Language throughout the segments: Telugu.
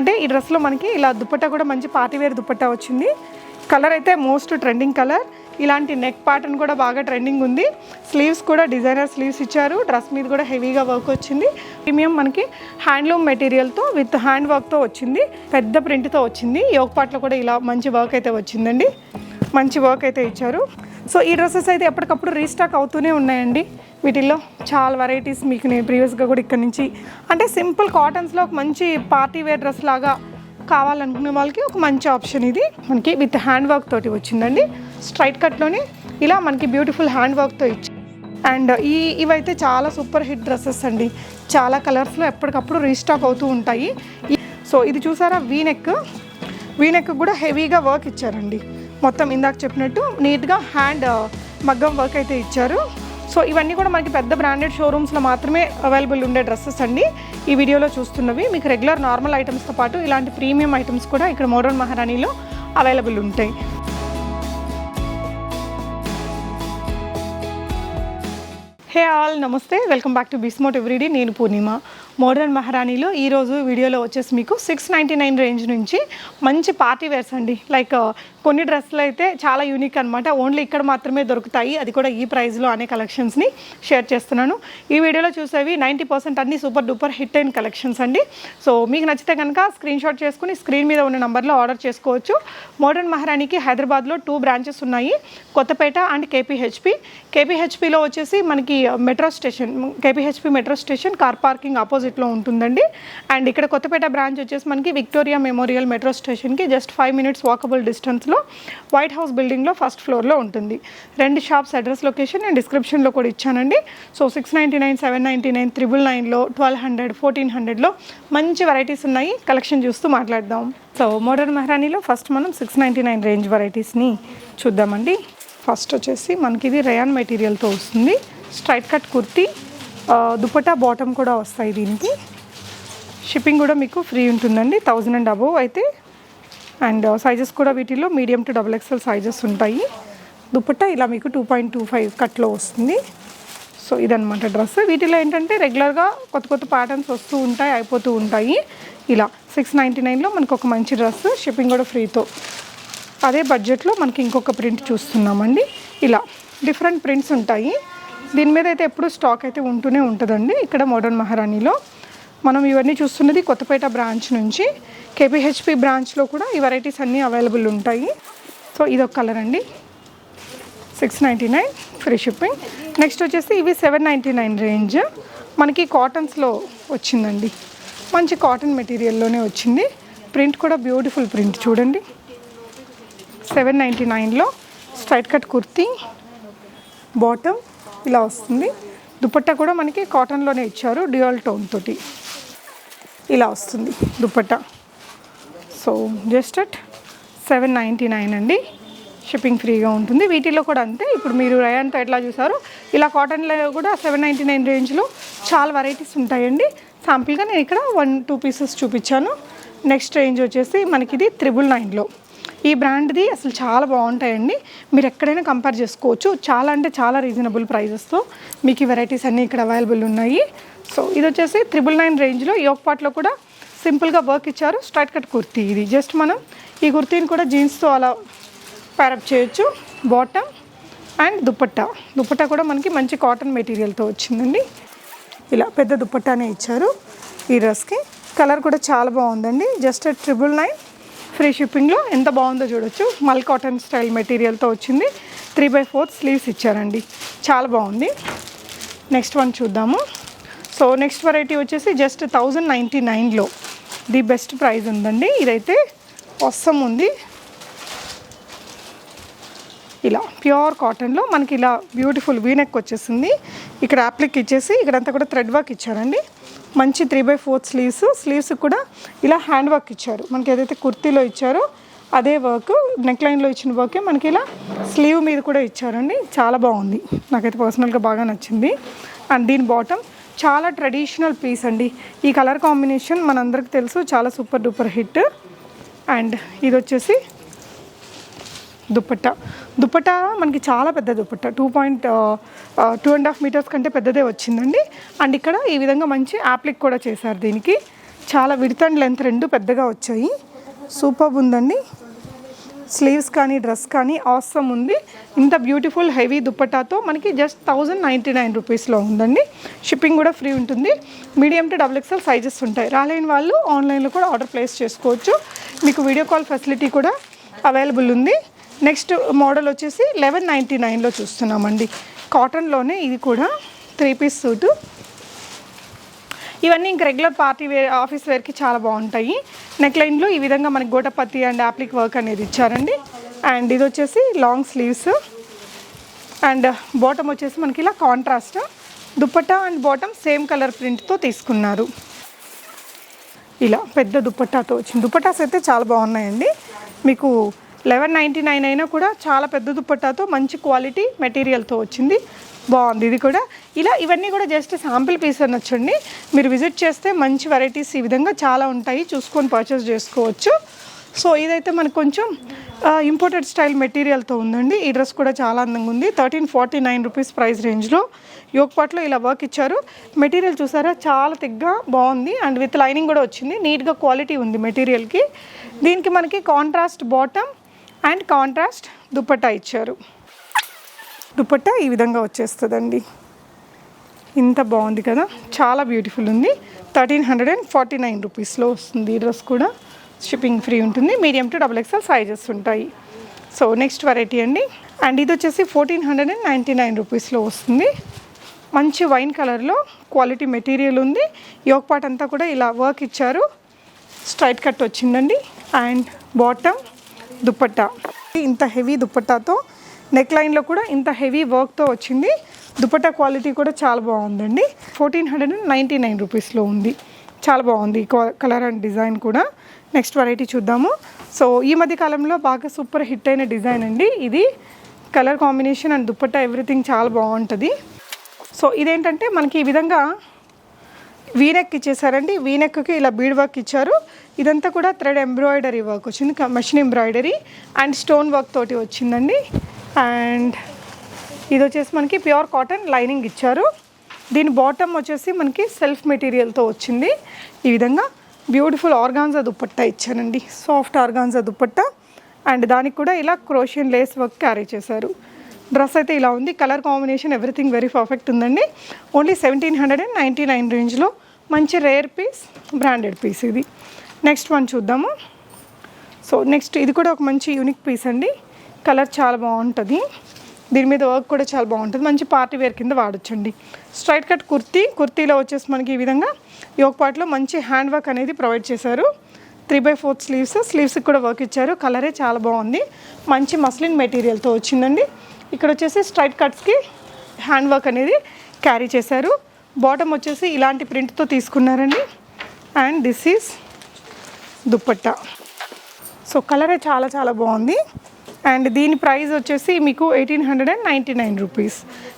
అంటే ఈ డ్రెస్లో మనకి ఇలా దుప్పట్టా కూడా మంచి పార్టీ వేర్ దుపట్టా వచ్చింది. కలర్ అయితే మోస్ట్ ట్రెండింగ్ కలర్ ఇలాంటి నెక్ ప్యాటర్న్ కూడా బాగా ట్రెండింగ్ ఉంది. స్లీవ్స్ కూడా డిజైనర్ స్లీవ్స్ ఇచ్చారు. డ్రెస్ మీద కూడా హెవీగా వర్క్ వచ్చింది. ప్రీమియం మనకి హ్యాండ్లూమ్ మెటీరియల్తో విత్ హ్యాండ్ వర్క్తో వచ్చింది. పెద్ద ప్రింట్తో వచ్చింది. యోగ్ పాటలో కూడా ఇలా మంచి వర్క్ అయితే వచ్చిందండి. మంచి వర్క్ అయితే ఇచ్చారు. సో ఈ డ్రెస్సెస్ అయితే ఎప్పటికప్పుడు రీస్టాక్ అవుతూనే ఉన్నాయండి. వీటిల్లో చాలా వెరైటీస్ మీకు నేను ప్రీవియస్గా కూడా ఇక్కడ నుంచి అంటే సింపుల్ కాటన్స్లో ఒక మంచి పార్టీ వేర్ డ్రెస్ లాగా కావాలనుకునే వాళ్ళకి ఒక మంచి ఆప్షన్ ఇది. మనకి విత్ హ్యాండ్ వర్క్ తోటి వచ్చిందండి. స్ట్రైట్ కట్లోనే ఇలా మనకి బ్యూటిఫుల్ హ్యాండ్ వర్క్తో ఇచ్చి అండ్ ఈ ఇవైతే చాలా సూపర్ హిట్ డ్రెస్సెస్ అండి. చాలా కలర్స్లో ఎప్పటికప్పుడు రీస్టాక్ అవుతూ ఉంటాయి. సో ఇది చూసారా? వీనెక్ వీనెక్ కూడా హెవీగా వర్క్ ఇచ్చారండి. మొత్తం ఇందాక చెప్పినట్టు నీట్గా హ్యాండ్ uh, మగ్గం వర్క్ అయితే ఇచ్చారు. సో ఇవన్నీ కూడా మనకి పెద్ద బ్రాండెడ్ షోరూమ్స్లో మాత్రమే అవైలబుల్ ఉండే డ్రెస్సెస్ అండి. ఈ వీడియోలో చూస్తున్నవి మీకు రెగ్యులర్ నార్మల్ ఐటమ్స్తో పాటు ఇలాంటి ప్రీమియం ఐటమ్స్ కూడా ఇక్కడ మోడర్న్ మహారాణిలో అవైలబుల్ ఉంటాయి. Hey all namaste. Welcome back to బిస్మోట్ everyday నేను పూర్ణిమ. మోడర్న్ మహారాణిలో ఈరోజు వీడియోలో వచ్చేసి మీకు సిక్స్ నైంటీ నైన్ రేంజ్ నుంచి మంచి పార్టీ వేర్స్ అండి. లైక్ uh, కొన్ని డ్రెస్సులు అయితే చాలా యూనిక్ అనమాట ఓన్లీ ఇక్కడ మాత్రమే దొరుకుతాయి. అది కూడా ఈ ప్రైస్లో అనే కలెక్షన్స్ని షేర్ చేస్తున్నాను. ఈ వీడియోలో చూసేవి నైంటీ పర్సెంట్ అన్ని సూపర్ డూపర్ హిట్ అయిన కలెక్షన్స్ అండి. సో మీకు నచ్చితే కనుక స్క్రీన్ షాట్ చేసుకుని స్క్రీన్ మీద ఉన్న నెంబర్లో ఆర్డర్ చేసుకోవచ్చు. మోడర్న్ మహారాణికి హైదరాబాద్లో టూ బ్రాంచెస్ ఉన్నాయి. కొత్తపేట అండ్ కేపీహెచ్పి కేపీహెచ్పిలో వచ్చేసి మనకి metro station KPHB metro station car parking ఆపోజిట్లో ఉంటుందండి. అండ్ ఇక్కడ కొత్తపేట బ్రాంచ్ వచ్చేసి మనకి విక్టోరియా మెమోరియల్ మెట్రో స్టేషన్కి జస్ట్ ఫైవ్ మినిట్స్ వాకబుల్ డిస్టెన్స్లో వైట్ హౌస్ బిల్డింగ్లో ఫస్ట్ ఫ్లోర్లో ఉంటుంది. రెండు షాప్స్ అడ్రస్ లొకేషన్ నేను డిస్క్రిప్షన్లో కూడా ఇచ్చానండి. So six ninety nine seven ninety nine triple నైన్లో ట్వెల్వ్ హండ్రెడ్ ఫోర్టీన్ హండ్రెడ్లో మంచి వెరైటీస్ ఉన్నాయి. కలెక్షన్ చూస్తూ మాట్లాడదాం. సో మోడర్న్ మెహరానీలో ఫస్ట్ మనం సిక్స్ నైంటీ నైన్ రేంజ్ వెరైటీస్ని చూద్దామండి. ఫస్ట్ వచ్చేసి మనకి ఇది రయాన్ మెటీరియల్తో వస్తుంది. Straight cut kurti dupatta bottom కూడా వస్తాయి దీనికి. షిప్పింగ్ కూడా మీకు ఫ్రీ ఉంటుందండి థౌజండ్ అండ్ అబోవ్ అయితే. అండ్ సైజెస్ uh, కూడా వీటిలో medium to double XL sizes ఉంటాయి. దుపట్టా ఇలా మీకు టూ పాయింట్ టూ ఫైవ్ కట్లో వస్తుంది. సో ఇదనమాట డ్రెస్ వీటిలో ఏంటంటే రెగ్యులర్గా కొత్త కొత్త ప్యాటర్న్స్ వస్తూ ఉంటాయి అయిపోతూ ఉంటాయి. ఇలా సిక్స్ నైంటీ నైన్లో మనకు ఒక మంచి డ్రెస్ షిప్పింగ్ కూడా ఫ్రీతో అదే బడ్జెట్లో మనకి ఇంకొక ప్రింట్ చూస్తున్నామండి. ఇలా డిఫరెంట్ ప్రింట్స్ ఉంటాయి. దీని మీద అయితే ఎప్పుడు స్టాక్ అయితే ఉంటూనే ఉంటుందండి ఇక్కడ మోడర్న్ మహారాణిలో. మనం ఇవన్నీ చూస్తున్నది కొత్తపేట బ్రాంచ్ నుంచి. కేపీహెచ్పి బ్రాంచ్లో కూడా ఈ వెరైటీస్ అన్నీ అవైలబుల్ ఉంటాయి. సో ఇదొక కలర్ అండి. Six ninety nine free shipping next వచ్చేసి ఇవి సెవెన్ నైంటీ నైన్ రేంజ్ మనకి కాటన్స్లో వచ్చిందండి. మంచి కాటన్ మెటీరియల్లోనే వచ్చింది. ప్రింట్ కూడా బ్యూటిఫుల్ ప్రింట్ చూడండి. సెవెన్ నైంటీ నైన్లో స్ట్రైట్ కట్ కుర్తీ బాటమ్ ఇలా వస్తుంది. దుపట్టా కూడా మనకి కాటన్లోనే ఇచ్చారు డ్యూయల్ టోన్ తోటి. ఇలా వస్తుంది dupatta. So just at seven ninety nine అండి షిప్పింగ్ ఫ్రీగా ఉంటుంది. వీటిలో కూడా అంతే. ఇప్పుడు మీరు రయాన్తో ఎట్లా చూసారో ఇలా కాటన్లో కూడా సెవెన్ నైంటీ నైన్ రేంజ్లో చాలా వెరైటీస్ ఉంటాయండి. శాంపుల్గా నేను ఇక్కడ వన్ టూ పీసెస్ చూపించాను. నెక్స్ట్ రేంజ్ వచ్చేసి మనకి ఇది త్రిబుల్ నైన్లో ఈ బ్రాండ్ది అసలు చాలా బాగుంటాయండి. మీరు ఎక్కడైనా కంపేర్ చేసుకోవచ్చు. చాలా అంటే చాలా రీజనబుల్ ప్రైజెస్తో మీకు ఈ వెరైటీస్ అన్నీ ఇక్కడ అవైలబుల్ ఉన్నాయి. సో ఇది వచ్చేసి త్రిబుల్ నైన్ రేంజ్లో యోగ్ పాట్లో కూడా సింపుల్గా వర్క్ ఇచ్చారు. స్ట్రైట్ కట్ కుర్తీ ఇది. జస్ట్ మనం ఈ కుర్తీని కూడా జీన్స్తో అలా ప్యారప్ చేయొచ్చు. Bottom and dupatta. దుప్పట్టా కూడా మనకి మంచి కాటన్ మెటీరియల్తో వచ్చిందండి. ఇలా పెద్ద దుప్పట్టానే ఇచ్చారు ఈ డ్రెస్కి. కలర్ కూడా చాలా బాగుందండి. జస్ట్ ట్రిపుల్ నైన్ ఫ్రీ షిప్పింగ్లో ఎంత బాగుందో చూడొచ్చు. మల్ కాటన్ స్టైల్ మెటీరియల్తో వచ్చింది. త్రీ బై ఫోర్త్ స్లీవ్స్ ఇచ్చారండి. చాలా బాగుంది. నెక్స్ట్ వన్ చూద్దాము. సో నెక్స్ట్ వెరైటీ వచ్చేసి జస్ట్ థౌజండ్ నైంటీ నైన్లో. ది బెస్ట్ ప్రైస్ ఉందండి. ఇదైతే వస్సం ఉంది. ఇలా ప్యూర్ కాటన్లో మనకి ఇలా బ్యూటిఫుల్ వీనెక్ వచ్చేసింది. ఇక్కడ యాప్లిక్ ఇచ్చేసి ఇక్కడంతా కూడా థ్రెడ్ వర్క్ ఇచ్చారండి. మంచి three by fourth sleeves sleeves కూడా ఇలా హ్యాండ్ వర్క్ ఇచ్చారు. మనకి ఏదైతే కుర్తీలో ఇచ్చారో అదే వర్క్ నెక్ లైన్లో ఇచ్చిన వర్కే మనకి ఇలా స్లీవ్ మీద కూడా ఇచ్చారండి. చాలా బాగుంది. నాకైతే పర్సనల్గా బాగా నచ్చింది. అండ్ దీని బాటమ్ చాలా ట్రెడిషనల్ పీస్ అండి. ఈ కలర్ కాంబినేషన్ మనందరికి తెలుసు. చాలా సూపర్ డూపర్ హిట్ అండ్ ఇది వచ్చేసి దుప్పట్ట. దుప్పట్ట మనకి చాలా పెద్ద dupatta. Two point two and half metres కంటే పెద్దదే వచ్చిందండి. అండ్ ఇక్కడ ఈ విధంగా మంచి యాప్లిక్ కూడా చేశారు దీనికి. చాలా విడత్ అండ్ లెంత్ రెండు పెద్దగా వచ్చాయి. సూపర్ ఉందండి. స్లీవ్స్ కానీ డ్రెస్ కానీ ఆసమ్ ఉంది. ఇంత బ్యూటిఫుల్ హెవీ దుప్పటాతో మనకి జస్ట్ థౌజండ్ నైంటీ నైన్ రూపీస్లో ఉందండి. షిప్పింగ్ కూడా ఫ్రీ ఉంటుంది. Medium to double XL sizes ఉంటాయి. రాలేని వాళ్ళు ఆన్లైన్లో కూడా ఆర్డర్ ప్లేస్ చేసుకోవచ్చు. మీకు వీడియో కాల్ ఫెసిలిటీ కూడా అవైలబుల్ ఉంది. నెక్స్ట్ మోడల్ వచ్చేసి లెవెన్ నైంటీ నైన్లో చూస్తున్నామండి. కాటన్లోనే ఇది కూడా త్రీ పీస్ సూటు. ఇవన్నీ ఇంక రెగ్యులర్ పార్టీ వేర్ ఆఫీస్ వేర్కి చాలా బాగుంటాయి. నెక్లైన్లో ఈ విధంగా మనకి గోటపత్తి అండ్ యాప్లిక్ వర్క్ అనేది ఇచ్చారండి. అండ్ ఇది వచ్చేసి లాంగ్ స్లీవ్స్. అండ్ బాటమ్ వచ్చేసి మనకి ఇలా contrast. Dupatta and bottom same colour ప్రింట్తో తీసుకున్నారు. ఇలా పెద్ద దుప్పట్టాతో వచ్చింది దుప్పటాస్ అయితే చాలా బాగున్నాయండి. మీకు లెవెన్ నైంటీ నైన్ అయినా కూడా చాలా పెద్ద దుప్పట్టాతో మంచి క్వాలిటీ మెటీరియల్తో వచ్చింది. బాగుంది. ఇది కూడా. ఇలా ఇవన్నీ కూడా జస్ట్ శాంపిల్ పీస్ అనొచ్చండి మీరు విజిట్ చేస్తే మంచి వెరైటీస్ ఈ విధంగా చాలా ఉంటాయి. చూసుకొని పర్చేస్ చేసుకోవచ్చు. సో ఇదైతే మనకు కొంచెం ఇంపోర్టెడ్ స్టైల్ మెటీరియల్తో ఉందండి. ఈ డ్రెస్ కూడా చాలా అందంగా ఉంది. Thirteen forty nine rupees price రేంజ్లో యోగపాట్లో ఇలా వర్క్ ఇచ్చారు. మెటీరియల్ చూసారా? చాలా తిగ్గా బాగుంది. అండ్ విత్ లైనింగ్ కూడా వచ్చింది. నీట్గా క్వాలిటీ ఉంది మెటీరియల్కి. దీనికి మనకి contrast bottom and contrast dupatta ఇచ్చారు. దుపట్టా ఈ విధంగా వచ్చేస్తుందండి. ఇంత బాగుంది కదా? చాలా బ్యూటిఫుల్ ఉంది. Thirteen hundred and forty nine రూపీస్లో వస్తుంది ఈ డ్రెస్ కూడా. షిప్పింగ్ ఫ్రీ ఉంటుంది. Medium to double XL sizes ఉంటాయి. సో నెక్స్ట్ వెరైటీ అండి. అండ్ ఇది వచ్చేసి fourteen hundred and ninety nine రూపీస్లో వస్తుంది. మంచి వైన్ కలర్లో క్వాలిటీ మెటీరియల్ ఉంది. యోక్ పార్ట్ అంతా కూడా ఇలా వర్క్ ఇచ్చారు. స్ట్రైట్ కట్ వచ్చిందండి. And bottom dupatta. ఇంత హెవీ దుప్పట్టాతో నెక్ లైన్లో కూడా ఇంత హెవీ వర్క్తో వచ్చింది. దుపట్టా క్వాలిటీ కూడా చాలా బాగుందండి. Fourteen hundred and ninety nine రూపీస్లో ఉంది. చాలా బాగుంది. కలర్ అండ్ డిజైన్ కూడా. నెక్స్ట్ వెరైటీ చూద్దాము. సో ఈ మధ్య కాలంలో బాగా సూపర్ హిట్ అయిన డిజైన్ అండి ఇది. Colour combination and dupatta everything చాలా బాగుంటుంది. సో ఇదేంటంటే మనకి ఈ విధంగా వీనెక్ ఇచ్చేసారండి. వీనెక్కి ఇలా బీడ్ వర్క్ ఇచ్చారు. ఇదంతా కూడా థ్రెడ్ ఎంబ్రాయిడరీ వర్క్ వచ్చింది machine embroidery and stone work తోటి వచ్చిందండి. అండ్ ఇది వచ్చేసి మనకి ప్యూర్ కాటన్ లైనింగ్ ఇచ్చారు. దీని బాటమ్ వచ్చేసి మనకి సెల్ఫ్ మెటీరియల్తో వచ్చింది. ఈ విధంగా బ్యూటిఫుల్ ఆర్గాన్జా దుప్పట్ట ఇచ్చానండి. Soft organza dupatta. అండ్ దానికి కూడా ఇలా క్రోషియన్ లేస్ వర్క్ క్యారీ చేశారు. డ్రెస్ అయితే ఇలా ఉంది. Colour combination everything very perfect ఉందండి. Only seventeen hundred and ninety nine రేంజ్లో మంచి రేర్ పీస్ బ్రాండెడ్ పీస్ ఇది. నెక్స్ట్ వన్ చూద్దాము. సో నెక్స్ట్ ఇది కూడా ఒక మంచి యూనిక్ పీస్ అండి. కలర్ చాలా బాగుంటుంది. దీని మీద వర్క్ కూడా చాలా బాగుంటుంది. మంచి పార్టీ వేర్ కింద వాడొచ్చండి. స్ట్రైట్ కట్ కుర్తీ కుర్తీలో వచ్చేసి మనకి ఈ విధంగా యోగ పార్ట్లో మంచి హ్యాండ్ వర్క్ అనేది ప్రొవైడ్ చేశారు. త్రీ బై ఫోర్త్ స్లీవ్స్ స్లీవ్స్కి కూడా వర్క్ ఇచ్చారు. కలరే చాలా బాగుంది. మంచి మస్లిన్ మెటీరియల్తో వచ్చిందండి. ఇక్కడ వచ్చేసి స్ట్రైట్ కట్స్కి హ్యాండ్ వర్క్ అనేది క్యారీ చేశారు. బాటమ్ వచ్చేసి ఇలాంటి ప్రింట్తో తీసుకున్నారండి. And this is dupatta. So కలరే చాలా చాలా బాగుంది. అండ్ దీని ప్రైస్ వచ్చేసి మీకు eighteen hundred and ninety nine rupees.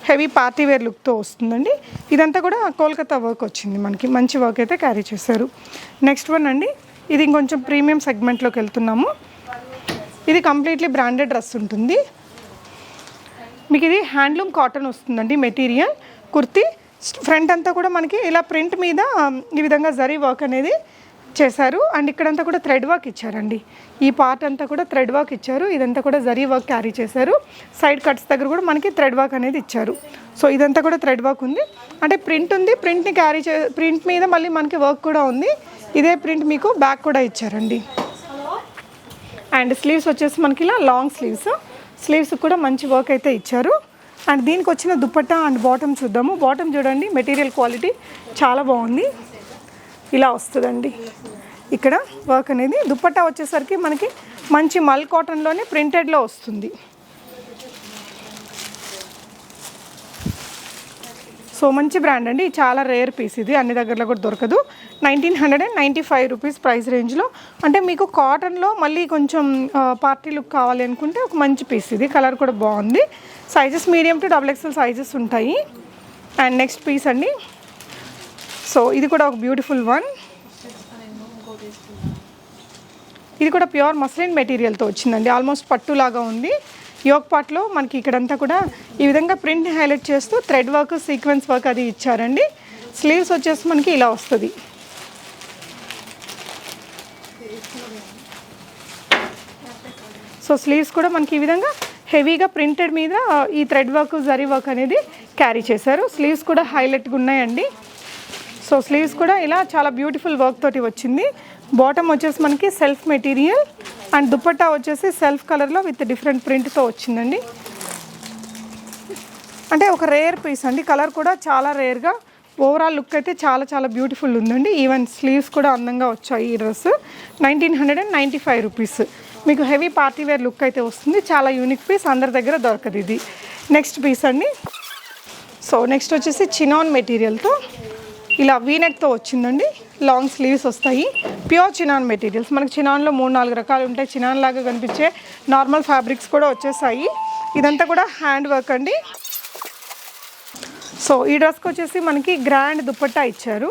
Heavy party wear లుక్తో వస్తుందండి. ఇదంతా కూడా కోల్కతా వర్క్ వచ్చింది మనకి. మంచి వర్క్ అయితే క్యారీ చేశారు. నెక్స్ట్ వన్ అండి. ఇది ఇంకొంచెం ప్రీమియం సెగ్మెంట్లోకి వెళ్తున్నాము. ఇది కంప్లీట్లీ బ్రాండెడ్ డ్రెస్ ఉంటుంది. మీకు ఇది హ్యాండ్లూమ్ కాటన్ వస్తుందండి మెటీరియల్. కుర్తీ ఫ్రంట్ అంతా కూడా మనకి ఇలా ప్రింట్ మీద ఈ విధంగా జరీ వర్క్ అనేది చేశారు. అండ్ ఇక్కడంతా కూడా థ్రెడ్ వర్క్ ఇచ్చారండి. ఈ పార్ట్ అంతా కూడా థ్రెడ్ వర్క్ ఇచ్చారు. ఇదంతా కూడా జరీ వర్క్ క్యారీ చేశారు. సైడ్ కట్స్ దగ్గర కూడా మనకి థ్రెడ్ వర్క్ అనేది ఇచ్చారు. సో ఇదంతా కూడా థ్రెడ్ వర్క్ ఉంది. అంటే ప్రింట్ ఉంది. ప్రింట్ని క్యారీ చే ప్రింట్ మీద మళ్ళీ మనకి వర్క్ కూడా ఉంది. ఇదే ప్రింట్ మీకు బ్యాక్ కూడా ఇచ్చారండి. అండ్ స్లీవ్స్ వచ్చేసి మనకి ఇలా లాంగ్ స్లీవ్స్. స్లీవ్స్ కూడా మంచి వర్క్ అయితే ఇచ్చారు. అండ్ దీనికి వచ్చిన దుప్పట్ట అండ్ బాటమ్ చూద్దాము. బాటమ్ చూడండి. మెటీరియల్ క్వాలిటీ చాలా బాగుంది. ఇలా వస్తుందండి. ఇక్కడ వర్క్ అనేది దుప్పట్టా వచ్చేసరికి మనకి మంచి మల్ కాటన్లోనే ప్రింటెడ్లో వస్తుంది. సో మంచి బ్రాండ్ అండి. చాలా రేర్ పీస్ ఇది. అన్ని దగ్గరలో కూడా దొరకదు. Nineteen hundred and ninety five rupees price రేంజ్లో. అంటే మీకు కాటన్లో మళ్ళీ కొంచెం పార్టీ లుక్ కావాలి అనుకుంటే ఒక మంచి పీస్ ఇది. కలర్ కూడా బాగుంది. Sizes medium to double XL sizes ఉంటాయి. అండ్ నెక్స్ట్ పీస్ అండి. సో ఇది కూడా ఒక బ్యూటిఫుల్ వన్ ఇది కూడా ప్యూర్ మస్లిన్ మెటీరియల్తో వచ్చిందండి. ఆల్మోస్ట్ పట్టులాగా ఉంది. యోగ్ పార్ట్లో మనకి ఇక్కడంతా కూడా ఈ విధంగా ప్రింట్ హైలైట్ చేస్తూ థ్రెడ్ వర్క్ సీక్వెన్స్ వర్క్ అది ఇచ్చారండి. స్లీవ్స్ వచ్చేసి మనకి ఇలా వస్తుంది. సో స్లీవ్స్ కూడా మనకి ఈ విధంగా హెవీగా ప్రింటెడ్ మీద ఈ థ్రెడ్ వర్క్ జరీ వర్క్ అనేది క్యారీ చేశారు. స్లీవ్స్ కూడా హైలైట్గా ఉన్నాయండి. సో స్లీవ్స్ కూడా ఇలా చాలా బ్యూటిఫుల్ వర్క్ తోటి వచ్చింది. బాటమ్ వచ్చేసి మనకి సెల్ఫ్ మెటీరియల్ అండ్ దుపట్టా వచ్చేసి సెల్ఫ్ కలర్లో విత్ డిఫరెంట్ ప్రింట్తో వచ్చిందండి. అంటే ఒక రేర్ పీస్ అండి. కలర్ కూడా చాలా రేర్గా ఓవరాల్ లుక్ అయితే చాలా చాలా బ్యూటిఫుల్ ఉందండి. ఈవెన్ స్లీవ్స్ కూడా అందంగా వచ్చాయి ఈ dress. Nineteen hundred and ninety five rupees. మీకు హెవీ పార్టీ వేర్ లుక్ అయితే వస్తుంది. చాలా యూనిక్ పీస్ అందరి దగ్గర దొరకదు ఇది. నెక్స్ట్ పీస్ అండి. సో నెక్స్ట్ వచ్చేసి చినాన్ మెటీరియల్తో ఇలా వీనెక్తో వచ్చిందండి. లాంగ్ స్లీవ్స్ వస్తాయి. ప్యూర్ చినాన్ మెటీరియల్స్ మనకి చినాన్లో మూడు నాలుగు రకాలు ఉంటాయి. చినాన్ లాగా కనిపించే నార్మల్ ఫ్యాబ్రిక్స్ కూడా వచ్చేసాయి. ఇదంతా కూడా హ్యాండ్ వర్క్ అండి. సో ఈ డ్రెస్కి వచ్చేసి మనకి గ్రాండ్ దుప్పట్టా ఇచ్చారు.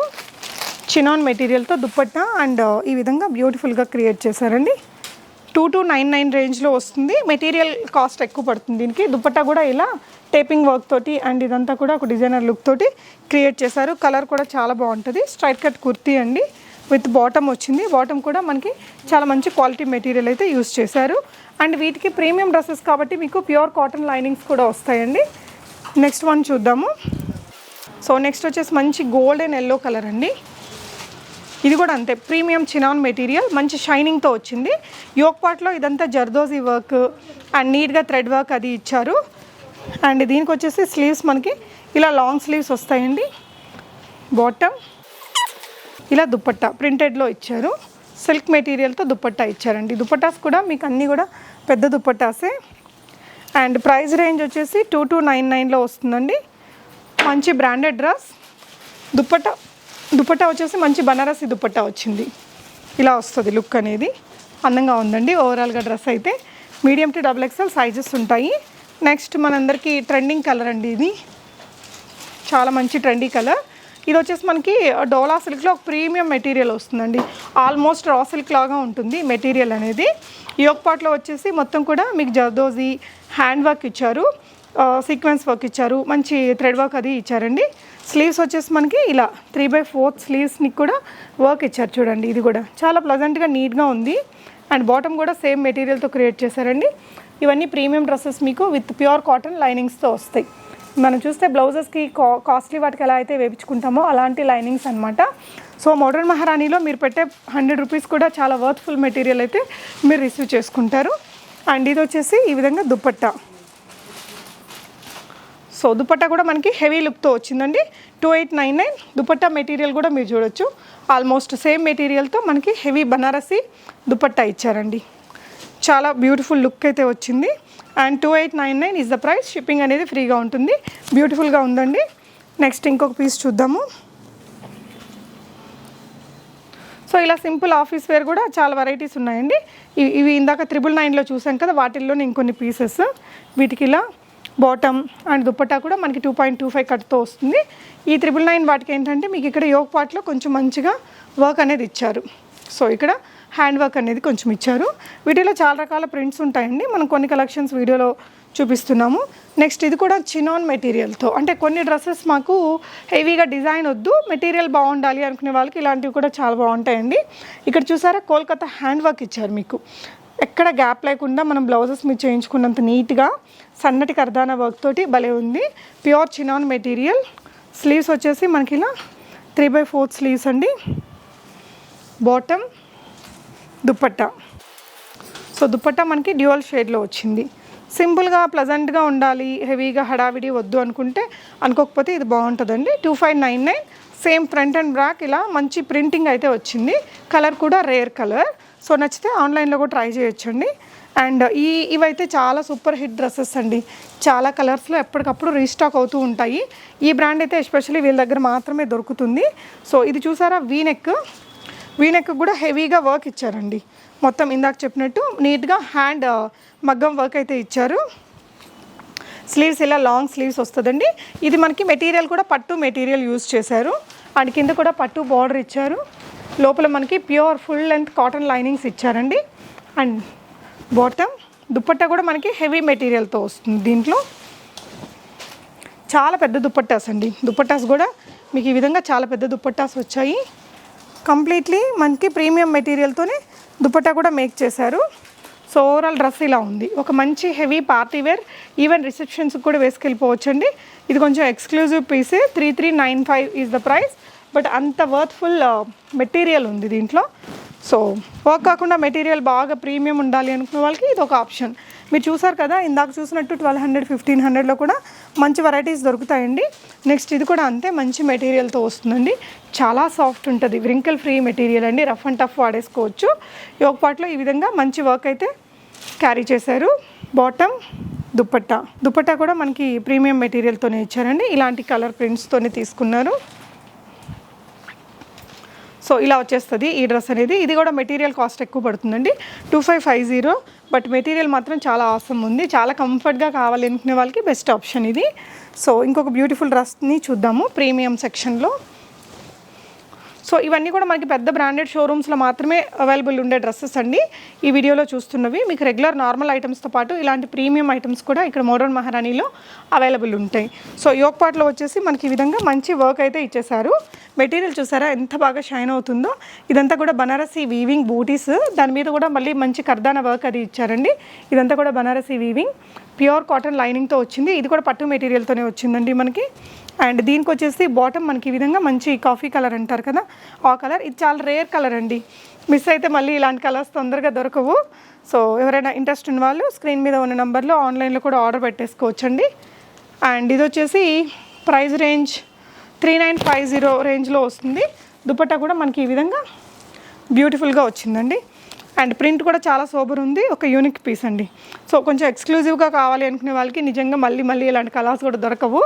చినాన్ మెటీరియల్తో దుప్పట్టా అండ్ uh, ఈ విధంగా బ్యూటిఫుల్గా క్రియేట్ చేశారండి. టూ టు నైన్ నైన్ రేంజ్లో వస్తుంది. మెటీరియల్ కాస్ట్ ఎక్కువ పడుతుంది దీనికి. దుప్పట్టా కూడా ఇలా టేపింగ్ వర్క్ తోటి అండ్ ఇదంతా కూడా ఒక డిజైనర్ లుక్ తోటి క్రియేట్ చేశారు. కలర్ కూడా చాలా బాగుంటుంది. స్ట్రైట్ కట్ కుర్తీ అండి. విత్ బాటమ్ వచ్చింది. బాటమ్ కూడా మనకి చాలా మంచి క్వాలిటీ మెటీరియల్ అయితే యూస్ చేశారు. అండ్ వీటికి ప్రీమియం డ్రెస్సెస్ కాబట్టి మీకు ప్యూర్ కాటన్ లైనింగ్స్ కూడా వస్తాయండి. నెక్స్ట్ వన్ చూద్దాము. సో నెక్స్ట్ వచ్చేసి మంచి గోల్డ్ అండ్ ఎల్లో కలర్ అండి. ఇది కూడా అంతే. Premium chinon material. మంచి షైనింగ్తో వచ్చింది. యోక్ పార్ట్లో ఇదంతా జర్దోజీ వర్క్ అండ్ నీట్గా థ్రెడ్ వర్క్ అది ఇచ్చారు. అండ్ దీనికి వచ్చేసి స్లీవ్స్ మనకి ఇలా లాంగ్ స్లీవ్స్ వస్తాయండి. బాటమ్ ఇలా దుప్పట్టా ప్రింటెడ్లో ఇచ్చారు. సిల్క్ మెటీరియల్తో దుప్పట్టా ఇచ్చారండి. దుప్పటాస్ కూడా మీకు అన్నీ కూడా పెద్ద దుప్పట్టాసే. అండ్ ప్రైస్ రేంజ్ వచ్చేసి టూ టూ నైన్ నైన్లో వస్తుందండి. మంచి బ్రాండెడ్ డ్రెస్ దుపట్టా దుప్పట్టా వచ్చేసి మంచి బనారసి దుప్పట్టా వచ్చింది. ఇలా వస్తుంది లుక్ అనేది. అందంగా ఉందండి. ఓవరాల్గా డ్రెస్ అయితే. Medium to double XL sizes ఉంటాయి. నెక్స్ట్ మనందరికీ ట్రెండింగ్ కలర్ అండి ఇది. చాలా మంచి ట్రెండీ కలర్ ఇది వచ్చేసి మనకి డోలా సిల్క్లో ఒక ప్రీమియం మెటీరియల్ వస్తుందండి. ఆల్మోస్ట్ రా సిల్క్ లాగా ఉంటుంది మెటీరియల్ అనేది. ఈ ఒక పాటలో వచ్చేసి మొత్తం కూడా మీకు జర్దోజీ హ్యాండ్ వర్క్ ఇచ్చారు. సీక్వెన్స్ వర్క్ ఇచ్చారు. మంచి థ్రెడ్ వర్క్ అది ఇచ్చారండి. స్లీవ్స్ వచ్చేసి మనకి ఇలా త్రీ బై ఫోర్త్ స్లీవ్స్ని కూడా వర్క్ ఇచ్చారు చూడండి ఇది కూడా. చాలా ప్లజెంట్గా నీట్గా ఉంది. అండ్ బాటమ్ కూడా సేమ్ మెటీరియల్తో క్రియేట్ చేశారండి. ఇవన్నీ ప్రీమియం డ్రెస్సెస్ మీకు విత్ ప్యూర్ కాటన్ లైనింగ్స్తో వస్తాయి. మనం చూస్తే బ్లౌజెస్కి కా కాస్ట్లీ వాటికి ఎలా అయితే వేపించుకుంటామో అలాంటి లైనింగ్స్ అనమాట సో మోడర్న్ మహారాణిలో మీరు పెట్టే హండ్రెడ్ రూపీస్ కూడా చాలా వర్త్ఫుల్ మెటీరియల్ అయితే మీరు రిసీవ్ చేసుకుంటారు. అండ్ ఇది వచ్చేసి ఈ విధంగా దుప్పట్టా సో దుపట్టా కూడా మనకి హెవీ లుక్తో వచ్చిందండి. Two eight nine nine dupatta material కూడా మీరు చూడొచ్చు. ఆల్మోస్ట్ సేమ్ మెటీరియల్తో మనకి హెవీ బనారసి దుపట్టా ఇచ్చారండి. చాలా బ్యూటిఫుల్ లుక్ అయితే వచ్చింది. And two eight nine nine is the price shipping అనేది ఫ్రీగా ఉంటుంది. బ్యూటిఫుల్గా ఉందండి. నెక్స్ట్ ఇంకొక పీస్ చూద్దాము. సో ఇలా సింపుల్ ఆఫీస్ వేర్ కూడా చాలా వెరైటీస్ ఉన్నాయండి. ఇవి ఇందాక త్రిబుల్ నైన్లో చూసాం కదా వాటిల్లో ఇంకొన్ని పీసెస్ వీటికి ఇలా బాటమ్ అండ్ దుప్పట్టా కూడా మనకి టూ పాయింట్ టూ ఫైవ్ కట్తో వస్తుంది. ఈ త్రిబుల్ నైన్ వాటికి ఏంటంటే మీకు ఇక్కడ యోగ్ పార్ట్లో కొంచెం మంచిగా వర్క్ అనేది ఇచ్చారు. సో ఇక్కడ హ్యాండ్ వర్క్ అనేది కొంచెం ఇచ్చారు. వీటిలో చాలా రకాల ప్రింట్స్ ఉంటాయండి. మనం కొన్ని కలెక్షన్స్ వీడియోలో చూపిస్తున్నాము. నెక్స్ట్ ఇది కూడా చినాన్ మెటీరియల్తో. అంటే కొన్ని డ్రెస్సెస్ మాకు హెవీగా డిజైన్ వద్దు మెటీరియల్ బాగుండాలి అనుకునే వాళ్ళకి ఇలాంటివి కూడా చాలా బాగుంటాయండి. ఇక్కడ చూసారా కోల్కతా హ్యాండ్ వర్క్ ఇచ్చారు మీకు. ఎక్కడ గ్యాప్ లేకుండా మనం బ్లౌజెస్ మీరు చేయించుకున్నంత నీట్గా సన్నటి కర్దానా వర్క్ తోటి భలే ఉంది. Pure chinon material. స్లీవ్స్ వచ్చేసి మనకి ఇలా త్రీ బై ఫోర్త్ స్లీవ్స్ అండి. బాటమ్. దుపట్టా సో దుపట్టా మనకి డ్యూయల్ షేడ్లో వచ్చింది. సింపుల్గా ప్లజెంట్గా ఉండాలి హెవీగా హడావిడి వద్దు అనుకుంటే అనుకోకపోతే ఇది బాగుంటుందండి. Two five nine nine same front and back ఇలా మంచి ప్రింటింగ్ అయితే వచ్చింది. కలర్ కూడా రేర్ కలర్. సో నచ్చితే ఆన్లైన్లో కూడా ట్రై చేయొచ్చండి. అండ్ ఈ ఇవైతే చాలా సూపర్ హిట్ డ్రెస్సెస్ అండి. చాలా కలర్స్లో ఎప్పటికప్పుడు రీస్టాక్ అవుతూ ఉంటాయి. ఈ బ్రాండ్ అయితే ఎస్పెషల్లీ వీళ్ళ దగ్గర మాత్రమే దొరుకుతుంది. సో ఇది చూసారా వీనెక్ వీనెక్ కూడా హెవీగా వర్క్ ఇచ్చారండి. మొత్తం ఇందాక చెప్పినట్టు నీట్గా హ్యాండ్ మగ్గం వర్క్ అయితే ఇచ్చారు. స్లీవ్స్ ఇలా లాంగ్ స్లీవ్స్ వస్తుందండి. ఇది మనకి మెటీరియల్ కూడా పట్టు మెటీరియల్ యూజ్ చేశారు. అండ్ కింద కూడా పట్టు బార్డర్ ఇచ్చారు. లోపల మనకి pure full length cotton linings ఇచ్చారండి. అండ్ బాటమ్ దుప్పట్ట కూడా మనకి హెవీ మెటీరియల్తో వస్తుంది దీంట్లో. చాలా పెద్ద దుప్పట్టాస్ అండి. దుప్పట్టాస్ కూడా మీకు ఈ విధంగా చాలా పెద్ద దుప్పట్టాస్ వచ్చాయి. కంప్లీట్లీ మనకి ప్రీమియం మెటీరియల్తోనే దుపట్టా కూడా మేక్ చేశారు. సో ఓవరాల్ డ్రెస్ ఇలా ఉంది. ఒక మంచి హెవీ పార్టీ వేర్ ఈవెన్ రిసెప్షన్స్కి కూడా వేసుకెళ్ళిపోవచ్చండి. ఇది కొంచెం ఎక్స్క్లూజివ్ పీసే three three nine five is the price but అంత వర్త్ఫుల్ మెటీరియల్ uh, ఉంది దీంట్లో. సో వర్క్ కాకుండా మెటీరియల్ బాగా ప్రీమియం ఉండాలి అనుకునే వాళ్ళకి ఇది ఒక ఆప్షన్ మీరు చూసారు కదా ఇందాక చూసినట్టు ట్వెల్వ్ హండ్రెడ్ ఫిఫ్టీన్ హండ్రెడ్లో కూడా మంచి వెరైటీస్ దొరుకుతాయండి. నెక్స్ట్ ఇది కూడా అంతే మంచి మెటీరియల్తో వస్తుందండి. చాలా సాఫ్ట్ ఉంటుంది. వ్రింకిల్ ఫ్రీ మెటీరియల్ అండి. రఫ్ అండ్ టఫ్ వాడేసుకోవచ్చు. యోగ పాటలో ఈ విధంగా మంచి వర్క్ అయితే క్యారీ చేశారు. బాటమ్ దుప్పట్టా. దుపట్టా కూడా మనకి ప్రీమియం మెటీరియల్తోనే ఇచ్చారండి. ఇలాంటి కలర్ ప్రింట్స్తోనే తీసుకున్నారు. సో ఇలా వచ్చేస్తుంది ఈ డ్రెస్ అనేది. ఇది కూడా మెటీరియల్ కాస్ట్ ఎక్కువ పడుతుందండి. Two five five zero but material మాత్రం చాలా అవసరం ఉంది. చాలా కంఫర్ట్గా కావాలి అనుకునే వాళ్ళకి బెస్ట్ ఆప్షన్ ఇది. సో ఇంకొక బ్యూటిఫుల్ డ్రెస్ని చూద్దాము. ప్రీమియం సెక్షన్లో సో ఇవన్నీ కూడా మనకి పెద్ద బ్రాండెడ్ షోరూమ్స్లో మాత్రమే అవైలబుల్ ఉండే డ్రెస్సెస్ అండి. ఈ వీడియోలో చూస్తున్నవి. మీకు రెగ్యులర్ నార్మల్ ఐటమ్స్తో పాటు ఇలాంటి ప్రీమియం ఐటమ్స్ కూడా ఇక్కడ మోడర్న్ మహారాణిలో అవైలబుల్ ఉంటాయి. సో యోగపాట్లో పార్ట్లో వచ్చేసి మనకి ఈ విధంగా మంచి వర్క్ అయితే ఇచ్చేసారు మెటీరియల్ చూసారా? ఎంత బాగా షైన్ అవుతుందో. ఇదంతా కూడా బనారసి వీవింగ్ బూటీస్ దాని మీద కూడా మళ్ళీ మంచి కర్దాన వర్క్ అది ఇచ్చారండి. ఇదంతా కూడా బనారసి వీవింగ్ ప్యూర్ కాటన్ లైనింగ్తో వచ్చింది. ఇది కూడా పట్టు మెటీరియల్తోనే వచ్చిందండి మనకి. అండ్ దీనికి వచ్చేసి బాటమ్ మనకి ఈ విధంగా మంచి కాఫీ కలర్ అంటారు కదా ఆ కలర్. ఇది చాలా రేర్ కలర్ అండి. మిస్ అయితే మళ్ళీ ఇలాంటి కలర్స్ తొందరగా దొరకవు. సో ఎవరైనా ఇంట్రెస్ట్ ఉన్న వాళ్ళు స్క్రీన్ మీద ఉన్న నెంబర్లో ఆన్లైన్లో కూడా ఆర్డర్ పెట్టేసుకోవచ్చండి. అండ్ ఇది వచ్చేసి price range three nine five zero రేంజ్లో వస్తుంది. దుపట్టా కూడా మనకి ఈ విధంగా బ్యూటిఫుల్గా వచ్చిందండి. అండ్ ప్రింట్ కూడా చాలా సోబర్ ఉంది. ఒక యూనిక్ పీస్ అండి. సో కొంచెం ఎక్స్క్లూజివ్గా కావాలి అనుకునే వాళ్ళకి నిజంగా మళ్ళీ మళ్ళీ ఇలాంటి కలర్స్ కూడా దొరకవు.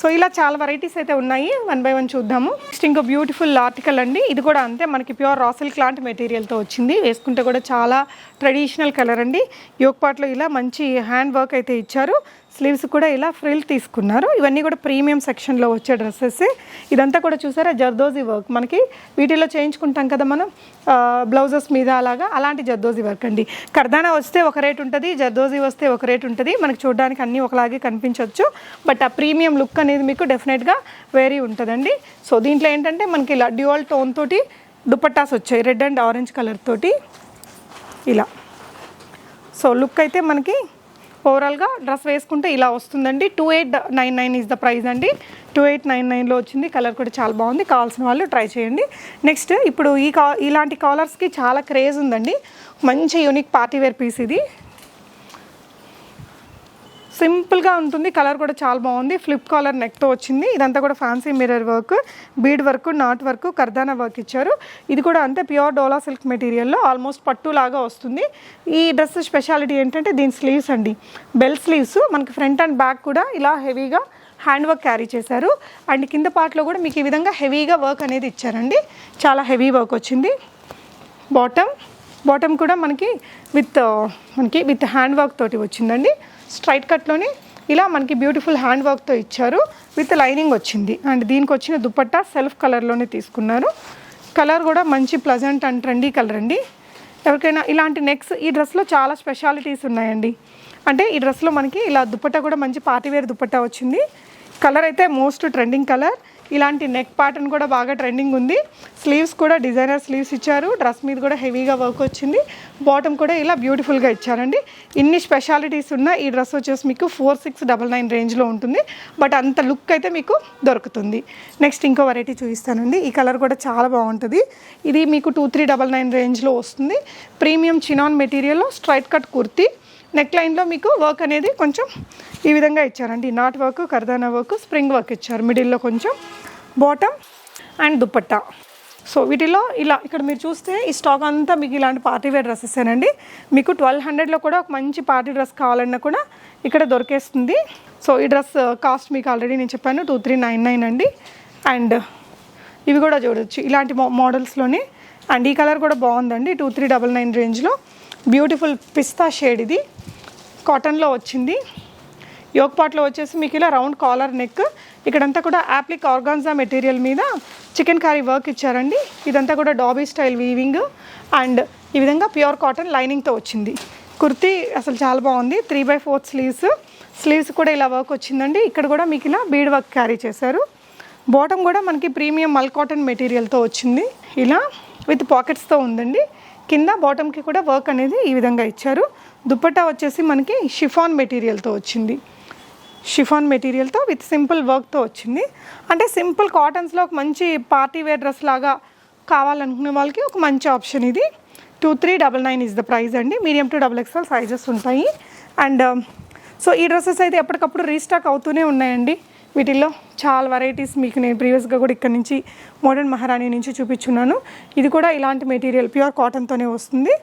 సో ఇలా చాలా వెరైటీస్ అయితే ఉన్నాయి. వన్ బై వన్ చూద్దాము. నెక్స్ట్ ఇంకో బ్యూటిఫుల్ ఆర్టికల్ అండి. ఇది కూడా అంతే మనకి ప్యూర్ రాసిల్ క్లాంట్ మెటీరియల్తో వచ్చింది. వేసుకుంటే కూడా చాలా ట్రెడిషనల్ కలర్ అండి. యోగపాట్లో ఇలా మంచి హ్యాండ్ వర్క్ అయితే ఇచ్చారు. స్లీవ్స్ కూడా ఇలా ఫ్రిల్ తీసుకున్నారు. ఇవన్నీ కూడా ప్రీమియం సెక్షన్లో వచ్చే డ్రెస్సెస్ ఇదంతా కూడా చూసారా? జర్దోజీ వర్క్. మనకి వీటిలో చేయించుకుంటాం కదా మనం. బ్లౌజెస్ మీద అలాగా. అలాంటి జర్దోజీ వర్క్ అండి. కర్దానా వస్తే ఒక రేట్ ఉంటుంది జర్దోజీ వస్తే ఒక రేట్ ఉంటుంది. మనకి చూడడానికి అన్నీ ఒకలాగే కనిపించవచ్చు బట్ ఆ ప్రీమియం లుక్ అనేది మీకు డెఫినెట్గా వేరీ ఉంటుందండి. సో దీంట్లో ఏంటంటే మనకి ఇలా డ్యూయల్ టోన్ తోటి దుపట్టాస్ వచ్చాయి. రెడ్ అండ్ ఆరెంజ్ కలర్ తోటి. ఇలా. సో లుక్ అయితే మనకి ఓవరాల్గా డ్రెస్ వేసుకుంటే ఇలా వస్తుందండి. Two eight nine nine is the price అండి. టూ ఎయిట్ నైన్ నైన్లో వచ్చింది. కలర్ కూడా చాలా బాగుంది. కావాల్సిన వాళ్ళు ట్రై చేయండి. నెక్స్ట్ ఇప్పుడు ఈ కా ఇలాంటి కాలర్స్కి చాలా క్రేజ్ ఉందండి. మంచి యూనిక్ పార్టీ వేర్ పీస్ ఇది. సింపుల్గా ఉంటుంది కలర్ కూడా చాలా బాగుంది. ఫ్లిప్ కాలర్ నెక్తో వచ్చింది. ఇదంతా కూడా fancy mirror work bead work knot work kardana work ఇచ్చారు. ఇది కూడా అంతే ప్యూర్ డోలా సిల్క్ మెటీరియల్లో ఆల్మోస్ట్ పట్టు లాగా వస్తుంది. ఈ డ్రెస్ స్పెషాలిటీ ఏంటంటే దీని స్లీవ్స్ అండి. బెల్ స్లీవ్స్ మనకి ఫ్రంట్ అండ్ బ్యాక్ కూడా ఇలా హెవీగా హ్యాండ్ వర్క్ క్యారీ చేశారు. అండ్ కింద పార్ట్లో కూడా మీకు ఈ విధంగా హెవీగా వర్క్ అనేది ఇచ్చారండి. చాలా హెవీ వర్క్ వచ్చింది. బాటమ్ బాటమ్ కూడా మనకి విత్ uh, మనకి విత్ హ్యాండ్ వర్క్ తోటి వచ్చిందండి. స్ట్రైట్ కట్లోనే ఇలా మనకి బ్యూటిఫుల్ హ్యాండ్ వర్క్తో ఇచ్చారు. విత్ లైనింగ్ వచ్చింది. అండ్ దీనికి వచ్చిన దుపట్టా సెల్ఫ్ కలర్లోనే తీసుకున్నారు. కలర్ కూడా మంచి ప్లజెంట్ అండ్ ట్రెండీ కలర్ అండి. ఎవరికైనా ఇలాంటి నెక్స్ ఈ డ్రెస్లో చాలా స్పెషాలిటీస్ ఉన్నాయండి. అంటే ఈ డ్రెస్లో మనకి ఇలా దుపట్టా కూడా మంచి పార్టీవేర్ దుప్పట్టా వచ్చింది. కలర్ అయితే మోస్ట్ ట్రెండింగ్ కలర్. ఇలాంటి నెక్ ప్యాటర్న్ కూడా బాగా ట్రెండింగ్ ఉంది. స్లీవ్స్ కూడా డిజైనర్ స్లీవ్స్ ఇచ్చారు. డ్రెస్ మీద కూడా హెవీగా వర్క్ వచ్చింది. బాటమ్ కూడా ఇలా బ్యూటిఫుల్గా ఇచ్చారండి. ఇన్ని స్పెషాలిటీస్ ఉన్న ఈ డ్రెస్ వచ్చేసి మీకు ఫోర్ సిక్స్ డబల్ నైన్ రేంజ్లో ఉంటుంది. బట్ అంత లుక్ అయితే మీకు దొరుకుతుంది. నెక్స్ట్ ఇంకో వెరైటీ చూపిస్తానండి. ఈ కలర్ కూడా చాలా బాగుంటుంది. ఇది మీకు టూ త్రీ డబల్ నైన్ రేంజ్లో వస్తుంది. ప్రీమియం చినాన్ మెటీరియల్లో స్ట్రైట్ కట్ కుర్తీ. నెక్ లైన్లో మీకు వర్క్ అనేది కొంచెం ఈ విధంగా ఇచ్చారండి. Knot work kardana work spring work ఇచ్చారు. మిడిల్లో కొంచెం బాటమ్ అండ్ దుప్పట్టా. సో వీటిలో ఇలా ఇక్కడ మీరు చూస్తే ఈ స్టాక్ అంతా మీకు ఇలాంటి పార్టీ వేర్ డ్రెస్సెస్ అండి మీకు ట్వెల్వ్ హండ్రెడ్లో కూడా ఒక మంచి పార్టీ డ్రెస్ కావాలన్నా కూడా ఇక్కడ దొరికేస్తుంది. సో ఈ డ్రెస్ కాస్ట్ uh, మీకు ఆల్రెడీ నేను చెప్పాను టూ త్రీ నైన్ నైన్ అండి. అండ్ ఇవి కూడా చూడొచ్చు. ఇలాంటి మో మోడల్స్లోనే అండ్ ఈ కలర్ కూడా బాగుందండి టూ త్రీ డబల్ నైన్ రేంజ్లో బ్యూటిఫుల్ పిస్తా షేడ్ ఇది. కాటన్లో వచ్చింది. యోగ్ పాట్లో వచ్చేసి మీకు ఇలా రౌండ్ కాలర్ నెక్. ఇక్కడంతా కూడా యాప్లిక్ ఆర్గాన్జా మెటీరియల్ మీద చికెన్ కర్రీ వర్క్ ఇచ్చారండి. ఇదంతా కూడా డాబీ స్టైల్ వీవింగ్ అండ్ ఈ విధంగా ప్యూర్ కాటన్ లైనింగ్తో వచ్చింది. కుర్తీ అసలు చాలా బాగుంది. Three by fourth sleeves sleeves కూడా ఇలా వర్క్ వచ్చిందండి. ఇక్కడ కూడా మీకు ఇలా బీడ్ వర్క్ క్యారీ చేశారు. బాటమ్ కూడా మనకి ప్రీమియం మల్ కాటన్ మెటీరియల్తో వచ్చింది. ఇలా విత్ పాకెట్స్తో ఉందండి. కింద బాటమ్కి కూడా వర్క్ అనేది ఈ విధంగా ఇచ్చారు. దుపట్టా వచ్చేసి మనకి షిఫాన్ మెటీరియల్తో వచ్చింది. షిఫాన్ మెటీరియల్తో విత్ సింపుల్ వర్క్తో వచ్చింది. అంటే సింపుల్ కాటన్స్లో ఒక మంచి పార్టీ వేర్ డ్రెస్ లాగా కావాలనుకునే వాళ్ళకి ఒక మంచి ఆప్షన్ ఇది. Two three double nine is the price అండి. Medium to double XL sizes ఉంటాయి. అండ్ సో um, ఈ డ్రెస్సెస్ అయితే ఎప్పటికప్పుడు రీస్టాక్ అవుతూనే ఉన్నాయండి. వీటిల్లో చాలా వెరైటీస్ మీకు నేను ప్రీవియస్గా కూడా ఇక్కడ నుంచి మోడర్న్ మహారాణి నుంచి చూపించున్నాను. ఇది కూడా ఇలాంటి మెటీరియల్ ప్యూర్ కాటన్తోనే వస్తుంది.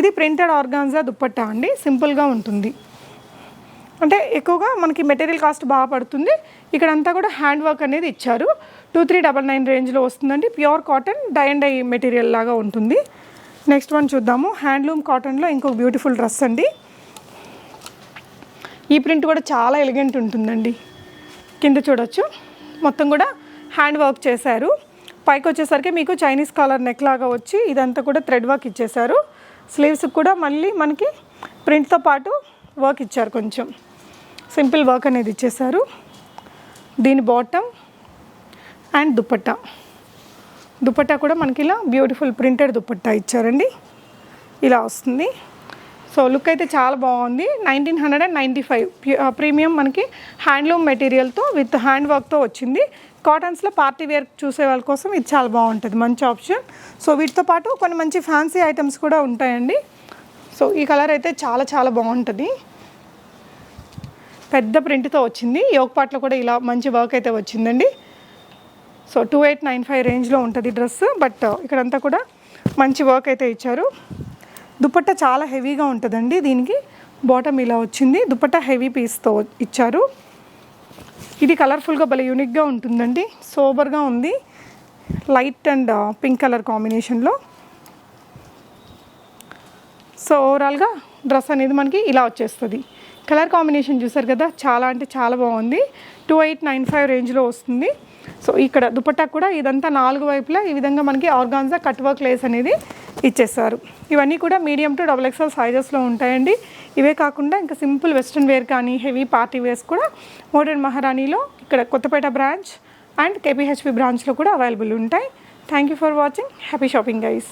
ఇది ప్రింటెడ్ ఆర్గాన్జా దుప్పట్టా అండి. సింపుల్గా ఉంటుంది. అంటే ఎక్కువగా మనకి మెటీరియల్ కాస్ట్ బాగా పడుతుంది. ఇక్కడంతా కూడా హ్యాండ్ వర్క్ అనేది ఇచ్చారు. టూ త్రీ డబల్ నైన్ రేంజ్లో వస్తుందండి. Pure cotton dye and dye material లాగా ఉంటుంది. నెక్స్ట్ వన్ చూద్దాము. హ్యాండ్లూమ్ కాటన్లో ఇంకొక బ్యూటిఫుల్ డ్రెస్ అండి. ఈ ప్రింట్ కూడా చాలా ఎలిగెంట్ ఉంటుందండి. కింద చూడొచ్చు. మొత్తం కూడా హ్యాండ్ వర్క్ చేశారు. పైకి వచ్చేసరికి మీకు చైనీస్ కాలర్ నెక్ లాగా వచ్చి ఇదంతా కూడా థ్రెడ్ వర్క్ ఇచ్చేశారు. స్లీవ్స్కి కూడా మళ్ళీ మనకి ప్రింట్తో పాటు వర్క్ ఇచ్చారు కొంచెం. సింపుల్ వర్క్ అనేది ఇచ్చేశారు. దీని బాటమ్ అండ్ దుపట్టా. దుపట్టా కూడా మనకి ఇలా బ్యూటిఫుల్ ప్రింటెడ్ దుపట్టా ఇచ్చారండి. ఇలా వస్తుంది. సో లుక్ అయితే చాలా బాగుంది. Nineteen hundred and ninety five. Premium మనకి హ్యాండ్లూమ్ మెటీరియల్తో విత్ హ్యాండ్ వర్క్తో వచ్చింది. కాటన్స్లో పార్టీ వేర్ చూసే వాళ్ళ కోసం ఇది చాలా బాగుంటుంది. మంచి ఆప్షన్. సో వీటితో పాటు కొన్ని మంచి ఫ్యాన్సీ ఐటమ్స్ కూడా ఉంటాయండి. సో ఈ కలర్ అయితే చాలా చాలా బాగుంటుంది. పెద్ద ప్రింట్తో వచ్చింది. యోగ పాట్లో కూడా ఇలా మంచి వర్క్ అయితే వచ్చిందండి. So two eight nine five రేంజ్లో ఉంటుంది డ్రెస్ బట్ ఇక్కడంతా కూడా మంచి వర్క్ అయితే ఇచ్చారు. దుపట్ట చాలా హెవీగా ఉంటుందండి. దీనికి బాటమ్ ఇలా వచ్చింది. దుపట్ట హెవీ పీస్తో ఇచ్చారు. ఇది కలర్ఫుల్గా భలే యూనిక్గా ఉంటుందండి. సోబర్గా ఉంది. లైట్ అండ్ పింక్ కలర్ కాంబినేషన్లో సో ఓవరాల్గా డ్రెస్ అనేది మనకి ఇలా వచ్చేస్తుంది. కలర్ కాంబినేషన్ చూసారు కదా? చాలా అంటే చాలా బాగుంది. టూ ఎయిట్ నైన్ ఫైవ్ రేంజ్లో వస్తుంది. సో ఇక్కడ దుపట్టా కూడా ఇదంతా నాలుగు వైపులా ఈ విధంగా మనకి ఆర్గాన్జా కట్ వర్క్ లేస్ అనేది ఇచ్చేస్తారు ఇవన్నీ కూడా మీడియం టు డబుల్ ఎక్స్ఎల్ సైజెస్లో ఉంటాయండి. ఇవే కాకుండా ఇంకా సింపుల్ వెస్ట్రన్ వేర్ కానీ హెవీ పార్టీ వేర్స్ కూడా మోడర్న్ మహారాణిలో ఇక్కడ కొత్తపేట బ్రాంచ్ అండ్ కేపీహెచ్పి బ్రాంచ్లో కూడా అవైలబుల్ ఉంటాయి. Thank you for watching happy shopping guys